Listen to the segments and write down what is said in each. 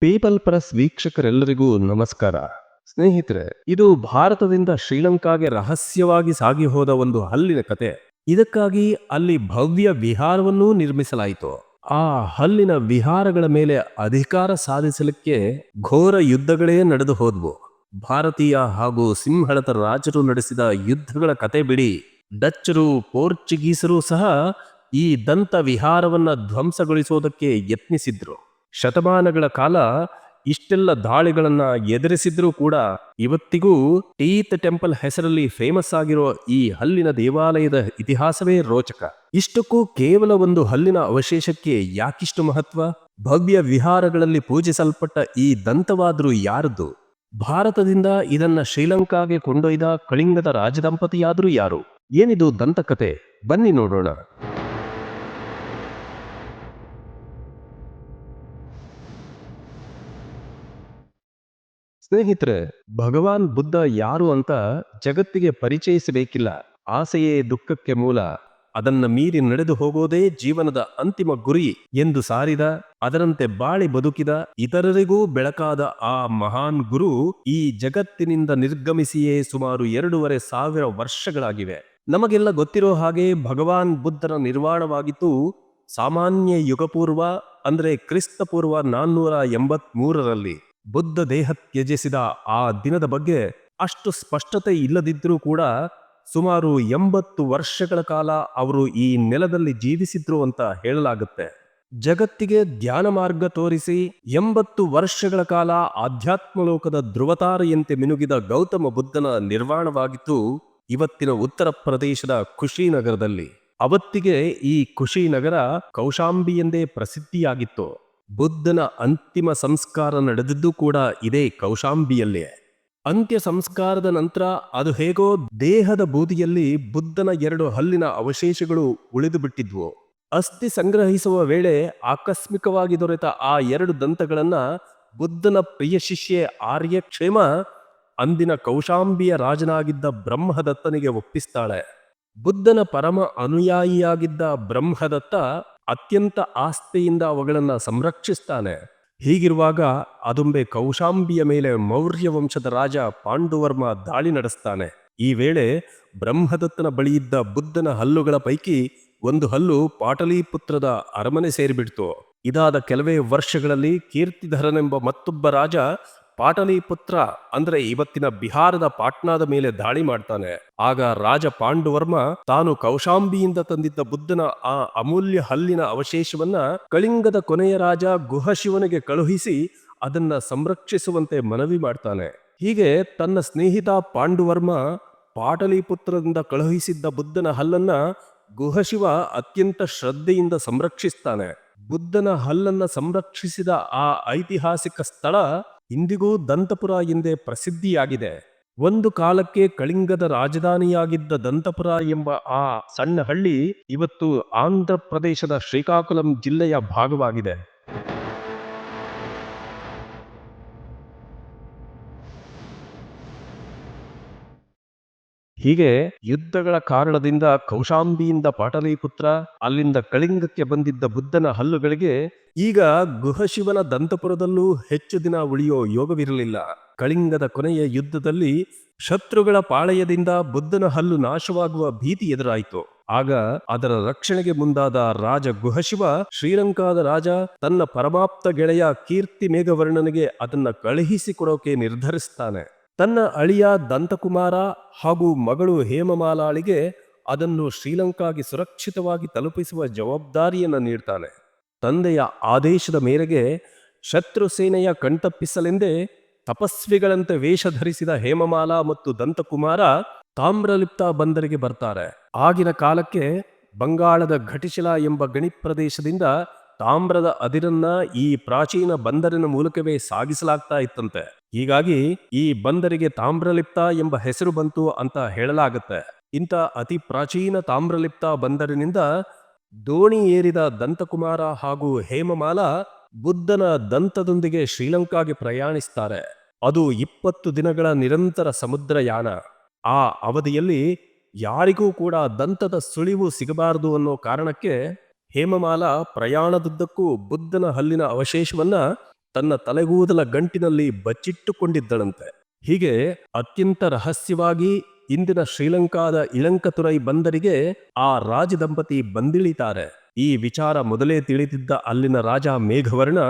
People press ವೀಕ್ಷಕರೆಲ್ಲರಿಗೂ ನಮಸ್ಕಾರ. ಸ್ನೇಹಿತರೆ, ಇದು ಭಾರತದಿಂದ ಶ್ರೀಲಂಕಾಗೆ ರಹಸ್ಯವಾಗಿ ಸಾಗಿ ಹೋದ ಒಂದು ಹಲ್ಲಿನ ಕತೆ. ಇದಕ್ಕಾಗಿ ಅಲ್ಲಿ ಭವ್ಯ ವಿಹಾರವನ್ನೂ ನಿರ್ಮಿಸಲಾಯಿತು. ಆ ಹಲ್ಲಿನ ವಿಹಾರಗಳ ಮೇಲೆ ಅಧಿಕಾರ ಸಾಧಿಸಲಿಕ್ಕೆ ಘೋರ ಯುದ್ಧಗಳೇ ನಡೆದು ಹೋದ್ವು. ಭಾರತೀಯ ಹಾಗೂ ಸಿಂಹಳತ ರಾಜರು ನಡೆಸಿದ ಯುದ್ಧಗಳ ಕತೆ ಬಿಡಿ. ಡಚ್ಚರು, ಪೋರ್ಚುಗೀಸರು ಸಹ ಈ ದಂತ ವಿಹಾರವನ್ನ ಧ್ವಂಸಗೊಳಿಸೋದಕ್ಕೆ ಯತ್ನಿಸಿದ್ರು. ಶತಮಾನಗಳ ಕಾಲ ಇಷ್ಟೆಲ್ಲ ದಾಳಿಗಳನ್ನ ಎದುರಿಸಿದ್ರೂ ಕೂಡ ಇವತ್ತಿಗೂ ಟೀತ್ ಟೆಂಪಲ್ ಹೆಸರಲ್ಲಿ ಫೇಮಸ್ ಆಗಿರೋ ಈ ಹಲ್ಲಿನ ದೇವಾಲಯದ ಇತಿಹಾಸವೇ ರೋಚಕ. ಇಷ್ಟಕ್ಕೂ ಕೇವಲ ಒಂದು ಹಲ್ಲಿನ ಅವಶೇಷಕ್ಕೆ ಯಾಕಿಷ್ಟು ಮಹತ್ವ? ಭವ್ಯ ವಿಹಾರಗಳಲ್ಲಿ ಪೂಜಿಸಲ್ಪಟ್ಟ ಈ ದಂತವಾದರೂ ಯಾರದ್ದು? ಭಾರತದಿಂದ ಇದನ್ನ ಶ್ರೀಲಂಕಾಗೆ ಕೊಂಡೊಯ್ದ ಕಳಿಂಗದ ರಾಜದಂಪತಿಯಾದ್ರೂ ಯಾರು? ಏನಿದು ದಂತಕತೆ? ಬನ್ನಿ ನೋಡೋಣ. ಸ್ನೇಹಿತರೆ, ಭಗವಾನ್ ಬುದ್ಧ ಯಾರು ಅಂತ ಜಗತ್ತಿಗೆ ಪರಿಚಯಿಸಬೇಕಿಲ್ಲ. ಆಸೆಯೇ ದುಃಖಕ್ಕೆ ಮೂಲ. ಅದನ್ನ ಮೀರಿ ನಡೆದು ಹೋಗೋದೇ ಜೀವನದ ಅಂತಿಮ ಗುರಿ ಎಂದು ಸಾರಿದ, ಅದರಂತೆ ಬಾಳಿ ಬದುಕಿದ ಇತರರಿಗೂ ಬೆಳಕಾದ ಆ ಮಹಾನ್ ಗುರು ಈ ಜಗತ್ತಿನಿಂದ ನಿರ್ಗಮಿಸಿಯೇ ಸುಮಾರು ಎರಡೂವರೆ ಸಾವಿರ ವರ್ಷಗಳಾಗಿವೆ. ನಮಗೆಲ್ಲ ಗೊತ್ತಿರೋ ಹಾಗೆ ಭಗವಾನ್ ಬುದ್ಧನ ನಿರ್ವಾಣವಾಗಿತ್ತು ಸಾಮಾನ್ಯ ಯುಗಪೂರ್ವ ಅಂದ್ರೆ ಕ್ರಿಸ್ತಪೂರ್ವ ನಾನ್ನೂರ ಎಂಬತ್ ಮೂರರಲ್ಲಿ ಬುದ್ಧ ದೇಹ ತ್ಯಜಿಸಿದ ಆ ದಿನದ ಬಗ್ಗೆ ಅಷ್ಟು ಸ್ಪಷ್ಟತೆ ಇಲ್ಲದಿದ್ರೂ ಕೂಡ ಸುಮಾರು ಎಂಬತ್ತು ವರ್ಷಗಳ ಕಾಲ ಅವರು ಈ ನೆಲದಲ್ಲಿ ಜೀವಿಸಿದ್ರು ಅಂತ ಹೇಳಲಾಗುತ್ತೆ. ಜಗತ್ತಿಗೆ ಧ್ಯಾನ ಮಾರ್ಗ ತೋರಿಸಿ ಎಂಬತ್ತು ವರ್ಷಗಳ ಕಾಲ ಆಧ್ಯಾತ್ಮ ಲೋಕದ ಧ್ರುವತಾರೆಯಂತೆ ಮಿನುಗಿದ ಗೌತಮ ಬುದ್ಧನ ನಿರ್ವಾಣವಾಗಿತ್ತು ಇವತ್ತಿನ ಉತ್ತರ ಪ್ರದೇಶದ ಕುಶಿನಗರದಲ್ಲಿ ಅವತ್ತಿಗೆ ಈ ಕುಶಿನಗರ ಕೌಶಾಂಬಿ ಎಂದೇ ಪ್ರಸಿದ್ಧಿಯಾಗಿತ್ತು. ಬುದ್ಧನ ಅಂತಿಮ ಸಂಸ್ಕಾರ ನಡೆದಿದ್ದು ಕೂಡ ಇದೇ ಕೌಶಾಂಬಿಯಲ್ಲೇ. ಅಂತ್ಯ ಸಂಸ್ಕಾರದ ನಂತರ ಅದು ಹೇಗೋ ದೇಹದ ಬೂದಿಯಲ್ಲಿ ಬುದ್ಧನ ಎರಡು ಹಲ್ಲಿನ ಅವಶೇಷಗಳು ಉಳಿದು ಬಿಟ್ಟಿದ್ವು. ಅಸ್ಥಿ ಸಂಗ್ರಹಿಸುವ ವೇಳೆ ಆಕಸ್ಮಿಕವಾಗಿ ದೊರೆತ ಆ ಎರಡು ದಂತಗಳನ್ನ ಬುದ್ಧನ ಪ್ರಿಯ ಶಿಷ್ಯೆ ಆರ್ಯಕ್ಷೇಮ ಅಂದಿನ ಕೌಶಾಂಬಿಯ ರಾಜನಾಗಿದ್ದ ಬ್ರಹ್ಮದತ್ತನಿಗೆ ಒಪ್ಪಿಸ್ತಾಳೆ. ಬುದ್ಧನ ಪರಮ ಅನುಯಾಯಿಯಾಗಿದ್ದ ಬ್ರಹ್ಮದತ್ತ ಅತ್ಯಂತ ಆಸ್ತಿಯಿಂದ ಅವುಗಳನ್ನು ಸಂರಕ್ಷಿಸ್ತಾನೆ. ಹೀಗಿರುವಾಗ ಅದುಂಬೆ ಕೌಶಾಂಬಿಯ ಮೇಲೆ ಮೌರ್ಯ ವಂಶದ ರಾಜ ಪಾಂಡುವರ್ಮ ದಾಳಿ ನಡೆಸ್ತಾನೆ. ಈ ವೇಳೆ ಬ್ರಹ್ಮದತ್ತನ ಬಳಿಯಿದ್ದ ಬುದ್ಧನ ಹಲ್ಲುಗಳ ಪೈಕಿ ಒಂದು ಹಲ್ಲು ಪಾಟಲಿಪುತ್ರದ ಅರಮನೆ ಸೇರಿಬಿಡ್ತು. ಇದಾದ ಕೆಲವೇ ವರ್ಷಗಳಲ್ಲಿ ಕೀರ್ತಿಧರನೆಂಬ ಮತ್ತೊಬ್ಬ ರಾಜ ಪಾಟಲಿಪುತ್ರ ಅಂದ್ರೆ ಇವತ್ತಿನ ಬಿಹಾರದ ಪಾಟ್ನಾದ ಮೇಲೆ ದಾಳಿ ಮಾಡ್ತಾನೆ. ಆಗ ರಾಜ ಪಾಂಡುವರ್ಮ ತಾನು ಕೌಶಾಂಬಿಯಿಂದ ತಂದಿದ್ದ ಬುದ್ಧನ ಆ ಅಮೂಲ್ಯ ಹಲ್ಲಿನ ಅವಶೇಷವನ್ನ ಕಳಿಂಗದ ಕೊನೆಯ ರಾಜ ಗುಹಶಿವನಿಗೆ ಕಳುಹಿಸಿ ಅದನ್ನ ಸಂರಕ್ಷಿಸುವಂತೆ ಮನವಿ ಮಾಡ್ತಾನೆ. ಹೀಗೆ ತನ್ನ ಸ್ನೇಹಿತ ಪಾಂಡುವರ್ಮ ಪಾಟಲಿಪುತ್ರದಿಂದ ಕಳುಹಿಸಿದ್ದ ಬುದ್ಧನ ಹಲ್ಲನ್ನ ಗುಹಶಿವ ಅತ್ಯಂತ ಶ್ರದ್ಧೆಯಿಂದ ಸಂರಕ್ಷಿಸ್ತಾನೆ. ಬುದ್ಧನ ಹಲ್ಲನ್ನ ಸಂರಕ್ಷಿಸಿದ ಆ ಐತಿಹಾಸಿಕ ಸ್ಥಳ ಇಂದಿಗೂ ದಂತಪುರ ಎಂದೇ ಪ್ರಸಿದ್ಧಿಯಾಗಿದೆ. ಒಂದು ಕಾಲಕ್ಕೆ ಕಳಿಂಗದ ರಾಜಧಾನಿಯಾಗಿದ್ದ ದಂತಪುರ ಎಂಬ ಆ ಸಣ್ಣ ಹಳ್ಳಿ ಇವತ್ತು ಆಂಧ್ರ ಪ್ರದೇಶದ ಶ್ರೀಕಾಕುಲಂ ಜಿಲ್ಲೆಯ ಭಾಗವಾಗಿದೆ. ಹೀಗೆ ಯುದ್ಧಗಳ ಕಾರಣದಿಂದ ಕೌಶಾಂಬಿಯಿಂದ ಪಾಟಲಿಪುತ್ರ, ಅಲ್ಲಿಂದ ಕಳಿಂಗಕ್ಕೆ ಬಂದಿದ್ದ ಬುದ್ಧನ ಹಲ್ಲುಗಳಿಗೆ ಈಗ ಗುಹಶಿವನ ದಂತಪುರದಲ್ಲೂ ಹೆಚ್ಚು ದಿನ ಉಳಿಯೋ ಯೋಗವಿರಲಿಲ್ಲ. ಕಳಿಂಗದ ಕೊನೆಯ ಯುದ್ಧದಲ್ಲಿ ಶತ್ರುಗಳ ಪಾಳಯದಿಂದ ಬುದ್ಧನ ಹಲ್ಲು ನಾಶವಾಗುವ ಭೀತಿ ಎದುರಾಯಿತು. ಆಗ ಅದರ ರಕ್ಷಣೆಗೆ ಮುಂದಾದ ರಾಜ ಗುಹಶಿವ, ಶ್ರೀಲಂಕಾದ ರಾಜ, ತನ್ನ ಪರಮಾಪ್ತ ಗೆಳೆಯ ಕೀರ್ತಿ ಮೇಘವರ್ಣನಿಗೆ ಅದನ್ನ ಕಳುಹಿಸಿಕೊಡೋಕೆ ನಿರ್ಧರಿಸ್ತಾನೆ. ತನ್ನ ಅಳಿಯ ದಂತಕುಮಾರ ಹಾಗೂ ಮಗಳು ಹೇಮಮಾಲಾಳಿಗೆ ಅದನ್ನು ಶ್ರೀಲಂಕಾಗೆ ಸುರಕ್ಷಿತವಾಗಿ ತಲುಪಿಸುವ ಜವಾಬ್ದಾರಿಯನ್ನು ನೀಡ್ತಾನೆ. ತಂದೆಯ ಆದೇಶದ ಮೇರೆಗೆ ಶತ್ರು ಸೇನೆಯ ಕಣ್ತಪ್ಪಿಸಲೆಂದೇ ತಪಸ್ವಿಗಳಂತೆ ವೇಷ ಧರಿಸಿದ ಹೇಮಮಾಲಾ ಮತ್ತು ದಂತಕುಮಾರ ತಾಮ್ರಲಿಪ್ತ ಬಂದರಿಗೆ ಬರ್ತಾರೆ. ಆಗಿನ ಕಾಲಕ್ಕೆ ಬಂಗಾಳದ ಘಟಿಶಿಲಾ ಎಂಬ ಗಣಿ ಪ್ರದೇಶದಿಂದ ತಾಮ್ರದ ಅದಿರನ್ನ ಈ ಪ್ರಾಚೀನ ಬಂದರಿನ ಮೂಲಕವೇ ಸಾಗಿಸಲಾಗ್ತಾ ಇತ್ತಂತೆ. ಹೀಗಾಗಿ ಈ ಬಂದರಿಗೆ ತಾಮ್ರಲಿಪ್ತ ಎಂಬ ಹೆಸರು ಬಂತು ಅಂತ ಹೇಳಲಾಗುತ್ತೆ. ಇಂಥ ಅತಿ ಪ್ರಾಚೀನ ತಾಮ್ರಲಿಪ್ತ ಬಂದರಿನಿಂದ ದೋಣಿ ಏರಿದ ದಂತಕುಮಾರ ಹಾಗೂ ಹೇಮಮಾಲ ಬುದ್ಧನ ದಂತದೊಂದಿಗೆ ಶ್ರೀಲಂಕಾಗೆ ಪ್ರಯಾಣಿಸ್ತಾರೆ. ಅದು ಇಪ್ಪತ್ತು ದಿನಗಳ ನಿರಂತರ ಸಮುದ್ರಯಾನ. ಆ ಅವಧಿಯಲ್ಲಿ ಯಾರಿಗೂ ಕೂಡ ದಂತದ ಸುಳಿವು ಸಿಗಬಾರದು ಅನ್ನೋ ಕಾರಣಕ್ಕೆ ಹೇಮಮಾಲ ಪ್ರಯಾಣದುದ್ದಕ್ಕೂ ಬುದ್ಧನ ಹಲ್ಲಿನ ಅವಶೇಷವನ್ನ ತನ್ನ ತಲೆಗೂದಲ ಗಂಟಿನಲ್ಲಿ ಬಚ್ಚಿಟ್ಟುಕೊಂಡಿದ್ದಳಂತೆ. ಹೀಗೆ ಅತ್ಯಂತ ರಹಸ್ಯವಾಗಿ ಇಂದಿನ ಶ್ರೀಲಂಕಾದ ಇಳಂಕತುರೈ ಬಂದರಿಗೆ ಆ ರಾಜದಂಪತಿ ಬಂದಿಳಿತಾರೆ. ಈ ವಿಚಾರ ಮೊದಲೇ ತಿಳಿದಿದ್ದ ಅಲ್ಲಿನ ರಾಜ ಮೇಘವರ್ಣ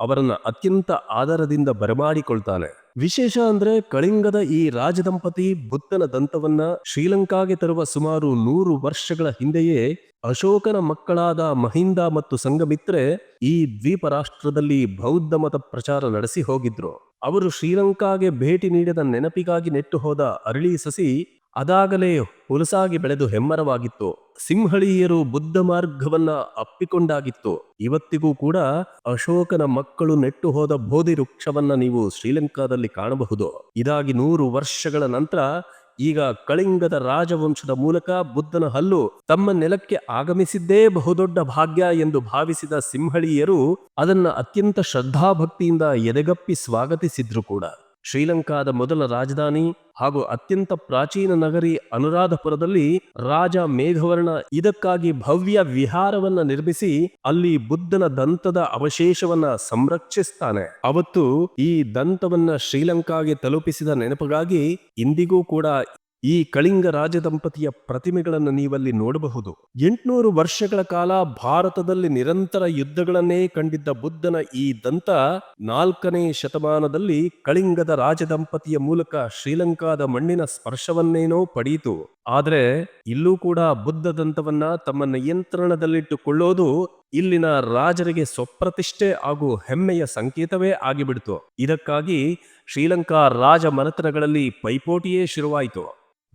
ಅವರನ್ನ ಅತ್ಯಂತ ಆದರದಿಂದ ಬರಮಾಡಿಕೊಳ್ತಾನೆ. ವಿಶೇಷ ಅಂದ್ರೆ ಕಳಿಂಗದ ಈ ರಾಜದಂಪತಿ ಬುದ್ಧನ ದಂತವನ್ನ ಶ್ರೀಲಂಕಾಗೆ ತರುವ ಸುಮಾರು ನೂರು ವರ್ಷಗಳ ಹಿಂದೆಯೇ ಅಶೋಕನ ಮಕ್ಕಳಾದ ಮಹಿಂದ ಮತ್ತು ಸಂಗಮಿತ್ರೆ ಈ ದ್ವೀಪ ರಾಷ್ಟ್ರದಲ್ಲಿ ಬೌದ್ಧ ಮತ ಪ್ರಚಾರ ನಡೆಸಿ ಹೋಗಿದ್ರು. ಅವರು ಶ್ರೀಲಂಕಾಗೆ ಭೇಟಿ ನೀಡಿದ ನೆನಪಿಗಾಗಿ ನೆಟ್ಟು ಹೋದ ಅರಳಿ ಸಸಿ ಅದಾಗಲೇ ಹುಲಸಾಗಿ ಬೆಳೆದು ಹೆಮ್ಮರವಾಗಿತ್ತು. ಸಿಂಹಳೀಯರು ಬುದ್ಧ ಮಾರ್ಗವನ್ನ ಅಪ್ಪಿಕೊಂಡಾಗಿತ್ತು. ಇವತ್ತಿಗೂ ಕೂಡ ಅಶೋಕನ ಮಕ್ಕಳು ನೆಟ್ಟು ಹೋದ ಬೋಧಿ ವೃಕ್ಷವನ್ನ ನೀವು ಶ್ರೀಲಂಕಾದಲ್ಲಿ ಕಾಣಬಹುದು. ಇದಾಗಿ ನೂರು ವರ್ಷಗಳ ನಂತರ ಈಗ ಕಳಿಂಗದ ರಾಜವಂಶದ ಮೂಲಕ ಬುದ್ಧನ ಹಲ್ಲು ತಮ್ಮ ನೆಲಕ್ಕೆ ಆಗಮಿಸಿದ್ದೇ ಬಹುದೊಡ್ಡ ಭಾಗ್ಯ ಎಂದು ಭಾವಿಸಿದ ಸಿಂಹಳೀಯರು ಅದನ್ನ ಅತ್ಯಂತ ಶ್ರದ್ಧಾಭಕ್ತಿಯಿಂದ ಎದೆಗಪ್ಪಿ ಸ್ವಾಗತಿಸಿದ್ರು ಕೂಡ. ಶ್ರೀಲಂಕಾದ ಮೊದಲ ರಾಜಧಾನಿ ಹಾಗೂ ಅತ್ಯಂತ ಪ್ರಾಚೀನ ನಗರಿ ಅನುರಾಧಪುರದಲ್ಲಿ ರಾಜ ಮೇಘವರ್ಣ ಇದಕ್ಕಾಗಿ ಭವ್ಯ ವಿಹಾರವನ್ನ ನಿರ್ಮಿಸಿ ಅಲ್ಲಿ ಬುದ್ಧನ ದಂತದ ಅವಶೇಷವನ್ನ ಸಂರಕ್ಷಿಸ್ತಾನೆ. ಅವತ್ತು ಈ ದಂತವನ್ನ ಶ್ರೀಲಂಕಾಗೆ ತಲುಪಿಸಿದ ನೆನಪಿಗಾಗಿ ಇಂದಿಗೂ ಕೂಡ ಈ ಕಳಿಂಗ ರಾಜದಂಪತಿಯ ಪ್ರತಿಮೆಗಳನ್ನು ನೀವಲ್ಲಿ ನೋಡಬಹುದು. ಎಂಟುನೂರು ವರ್ಷಗಳ ಕಾಲ ಭಾರತದಲ್ಲಿ ನಿರಂತರ ಯುದ್ಧಗಳನ್ನೇ ಕಂಡಿದ್ದ ಬುದ್ಧನ ಈ ದಂತ ನಾಲ್ಕನೇ ಶತಮಾನದಲ್ಲಿ ಕಳಿಂಗದ ರಾಜದಂಪತಿಯ ಮೂಲಕ ಶ್ರೀಲಂಕಾದ ಮಣ್ಣಿನ ಸ್ಪರ್ಶವನ್ನೇನೋ ಪಡೆಯಿತು ಆದರೆ ಇಲ್ಲೂ ಕೂಡ ಬುದ್ಧ ದಂತವನ್ನ ತಮ್ಮ ನಿಯಂತ್ರಣದಲ್ಲಿಟ್ಟುಕೊಳ್ಳೋದು ಇಲ್ಲಿನ ರಾಜರಿಗೆ ಸ್ವಪ್ರತಿಷ್ಠೆ ಹಾಗೂ ಹೆಮ್ಮೆಯ ಸಂಕೇತವೇ ಆಗಿಬಿಡ್ತು. ಇದಕ್ಕಾಗಿ ಶ್ರೀಲಂಕಾ ರಾಜ ಮನೆತನಗಳಲ್ಲಿ ಪೈಪೋಟಿಯೇ ಶುರುವಾಯಿತು.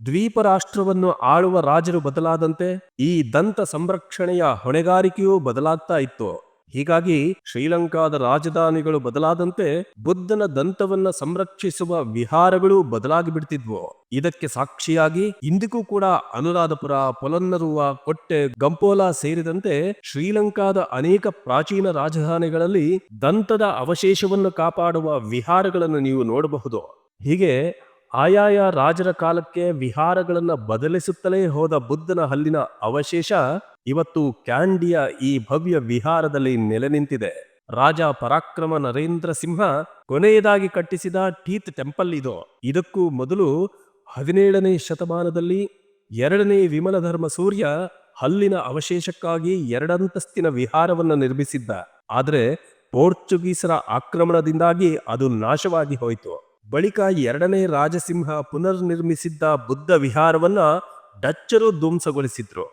ದ್ವೀಪ ರಾಷ್ಟ್ರವನ್ನು ಆಳುವ ರಾಜರು ಬದಲಾದಂತೆ ಈ ದಂತ ಸಂರಕ್ಷಣೆಯ ಹೊಣೆಗಾರಿಕೆಯೂ ಬದಲಾಗ್ತಾ ಇತ್ತು. ಹೀಗಾಗಿ ಶ್ರೀಲಂಕಾದ ರಾಜಧಾನಿಗಳು ಬದಲಾದಂತೆ ಬುದ್ಧನ ದಂತವನ್ನ ಸಂರಕ್ಷಿಸುವ ವಿಹಾರಗಳು ಬದಲಾಗಿ ಬಿಡ್ತಿದ್ವು ಇದಕ್ಕೆ ಸಾಕ್ಷಿಯಾಗಿ ಇಂದಿಗೂ ಕೂಡ ಅನುರಾಧಪುರ, ಪೊಲನ್ನರುವ, ಕೊಟ್ಟೆ, ಗಂಪೋಲಾ ಸೇರಿದಂತೆ ಶ್ರೀಲಂಕಾದ ಅನೇಕ ಪ್ರಾಚೀನ ರಾಜಧಾನಿಗಳಲ್ಲಿ ದಂತದ ಅವಶೇಷವನ್ನು ಕಾಪಾಡುವ ವಿಹಾರಗಳನ್ನು ನೀವು ನೋಡಬಹುದು. ಹೀಗೆ ಆಯಾಯ ರಾಜರ ಕಾಲಕ್ಕೆ ವಿಹಾರಗಳನ್ನು ಬದಲಿಸುತ್ತಲೇ ಹೋದ ಬುದ್ಧನ ಹಲ್ಲಿನ ಅವಶೇಷ ಇವತ್ತು ಕ್ಯಾಂಡಿಯ ಈ ಭವ್ಯ ವಿಹಾರದಲ್ಲಿ ನೆಲೆ ನಿಂತಿದೆ. ರಾಜ ಪರಾಕ್ರಮ ನರೇಂದ್ರ ಸಿಂಹ ಕೊನೆಯದಾಗಿ ಕಟ್ಟಿಸಿದ ಟೀತ್ ಟೆಂಪಲ್ ಇದು. ಇದಕ್ಕೂ ಮೊದಲು ಹದಿನೇಳನೇ ಶತಮಾನದಲ್ಲಿ ಎರಡನೇ ವಿಮಲ ಧರ್ಮ ಸೂರ್ಯ ಹಲ್ಲಿನ ಅವಶೇಷಕ್ಕಾಗಿ ಎರಡಂತಸ್ತಿನ ವಿಹಾರವನ್ನು ನಿರ್ಮಿಸಿದ್ದ. ಆದರೆ ಪೋರ್ಚುಗೀಸರ ಆಕ್ರಮಣದಿಂದಾಗಿ ಅದು ನಾಶವಾಗಿ ಹೋಯಿತು. ಬಳಿಕ ಎರಡನೇ ರಾಜಸಿಂಹ ಪುನರ್ನಿರ್ಮಿಸಿದ್ದ ಬುದ್ಧ ವಿಹಾರವನ್ನ ಡಚ್ಚರು ಧ್ವಂಸಗೊಳಿಸಿದ್ರು.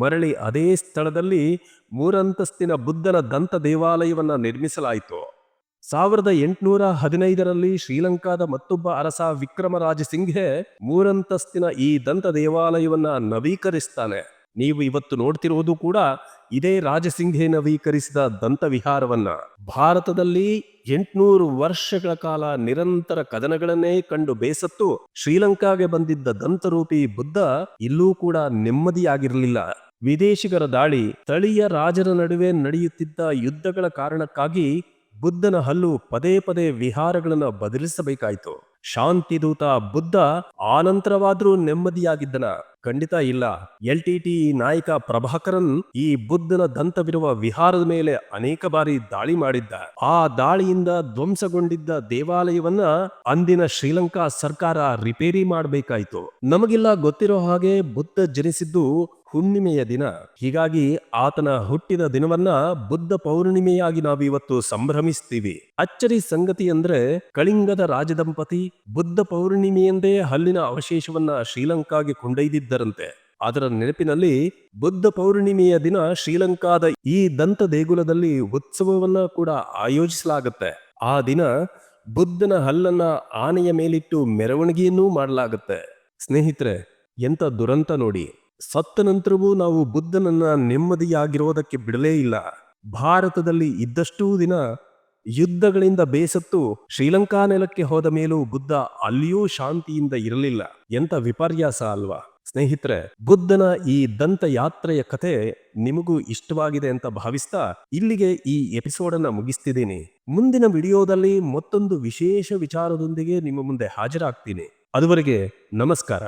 ಮರಳಿ ಅದೇ ಸ್ಥಳದಲ್ಲಿ ಮೂರಂತಸ್ತಿನ ಬುದ್ಧನ ದಂತ ದೇವಾಲಯವನ್ನ ನಿರ್ಮಿಸಲಾಯಿತು. ಸಾವಿರದ ಎಂಟುನೂರ ಹದಿನೈದರಲ್ಲಿ ಶ್ರೀಲಂಕಾದ ಮತ್ತೊಬ್ಬ ಅರಸ ವಿಕ್ರಮರಾಜ ಸಿಂಘೆ ಮೂರಂತಸ್ತಿನ ಈ ದಂತ ದೇವಾಲಯವನ್ನ ನವೀಕರಿಸ್ತಾನೆ. ನೀವು ಇವತ್ತು ನೋಡ್ತಿರುವುದು ಕೂಡ ಇದೇ ರಾಜಸಿಂಘೆ ನವೀಕರಿಸಿದ ದಂತ ವಿಹಾರವನ್ನ. ಭಾರತದಲ್ಲಿ ಎಂಟುನೂರು ವರ್ಷಗಳ ಕಾಲ ನಿರಂತರ ಕದನಗಳನ್ನೇ ಕಂಡು ಬೇಸತ್ತು ಶ್ರೀಲಂಕಾಗೆ ಬಂದಿದ್ದ ದಂತರೂಪಿ ಬುದ್ಧ ಇಲ್ಲೂ ಕೂಡ ನೆಮ್ಮದಿಯಾಗಿರಲಿಲ್ಲ. ವಿದೇಶಿಗರ ದಾಳಿ, ಸ್ಥಳೀಯ ರಾಜರ ನಡುವೆ ನಡೆಯುತ್ತಿದ್ದ ಯುದ್ಧಗಳ ಕಾರಣಕ್ಕಾಗಿ ಬುದ್ಧನ ಹಲ್ಲು ಪದೇ ಪದೇ ವಿಹಾರಗಳನ್ನು ಬದಲಿಸಬೇಕಾಯಿತು. ಶಾಂತಿದೂತ ಬುದ್ಧ ಆನಂತರವಾದ್ರೂ ನೆಮ್ಮದಿಯಾಗಿದ್ದನ. ಖಂಡಿತ ಇಲ್ಲ. ಎಲ್ ಟಿ ಟಿ ನಾಯಕ ಪ್ರಭಾಕರನ್ ಈ ಬುದ್ಧನ ದಂತವಿರುವ ವಿಹಾರದ ಮೇಲೆ ಅನೇಕ ಬಾರಿ ದಾಳಿ ಮಾಡಿದ್ದ. ಆ ದಾಳಿಯಿಂದ ಧ್ವಂಸಗೊಂಡಿದ್ದ ದೇವಾಲಯವನ್ನ ಅಂದಿನ ಶ್ರೀಲಂಕಾ ಸರ್ಕಾರ ರಿಪೇರಿ ಮಾಡಬೇಕಾಯಿತು. ನಮಗೆಲ್ಲ ಗೊತ್ತಿರೋ ಹಾಗೆ ಬುದ್ಧ ಜನಿಸಿದ್ದು ಹುಣ್ಣಿಮೆಯ ದಿನ. ಹೀಗಾಗಿ ಆತನ ಹುಟ್ಟಿದ ದಿನವನ್ನ ಬುದ್ಧ ಪೌರ್ಣಿಮೆಯಾಗಿ ನಾವು ಇವತ್ತು ಸಂಭ್ರಮಿಸ್ತೀವಿ. ಅಚ್ಚರಿ ಸಂಗತಿ ಅಂದ್ರೆ ಕಳಿಂಗದ ರಾಜದಂಪತಿ ಬುದ್ಧ ಪೌರ್ಣಿಮೆಯಂದೇ ಹಲ್ಲಿನ ಅವಶೇಷವನ್ನ ಶ್ರೀಲಂಕಾಗೆ ಕೊಂಡೊಯ್ದಿದ್ದರಂತೆ. ಅದರ ನೆನಪಿನಲ್ಲಿ ಬುದ್ಧ ಪೌರ್ಣಿಮೆಯ ದಿನ ಶ್ರೀಲಂಕಾದ ಈ ದಂತ ದೇಗುಲದಲ್ಲಿ ಉತ್ಸವವನ್ನ ಕೂಡ ಆಯೋಜಿಸಲಾಗುತ್ತೆ. ಆ ದಿನ ಬುದ್ಧನ ಹಲ್ಲನ್ನ ಆನೆಯ ಮೇಲಿಟ್ಟು ಮೆರವಣಿಗೆಯನ್ನೂ ಮಾಡಲಾಗುತ್ತೆ. ಸ್ನೇಹಿತರೆ, ಎಂತ ದುರಂತ ನೋಡಿ. ಸತ್ತ ನಂತರವೂ ನಾವು ಬುದ್ಧನನ್ನ ನೆಮ್ಮದಿಯಾಗಿರೋದಕ್ಕೆ ಬಿಡಲೇ ಇಲ್ಲ. ಭಾರತದಲ್ಲಿ ಇದ್ದಷ್ಟೂ ದಿನ ಯುದ್ಧಗಳಿಂದ ಬೇಸತ್ತು ಶ್ರೀಲಂಕಾ ನೆಲಕ್ಕೆ ಹೋದ ಮೇಲೂ ಬುದ್ಧ ಅಲ್ಲಿಯೂ ಶಾಂತಿಯಿಂದ ಇರಲಿಲ್ಲ. ಎಂತ ವಿಪರ್ಯಾಸ ಅಲ್ವಾ? ಸ್ನೇಹಿತರೆ, ಬುದ್ಧನ ಈ ದಂತ ಯಾತ್ರೆಯ ಕಥೆ ನಿಮಗೂ ಇಷ್ಟವಾಗಿದೆ ಅಂತ ಭಾವಿಸ್ತಾ ಇಲ್ಲಿಗೆ ಈ ಎಪಿಸೋಡ್ ಅನ್ನ ಮುಗಿಸ್ತಿದ್ದೀನಿ. ಮುಂದಿನ ವಿಡಿಯೋದಲ್ಲಿ ಮತ್ತೊಂದು ವಿಶೇಷ ವಿಚಾರದೊಂದಿಗೆ ನಿಮ್ಮ ಮುಂದೆ ಹಾಜರಾಗ್ತೀನಿ. ಅದುವರೆಗೆ ನಮಸ್ಕಾರ.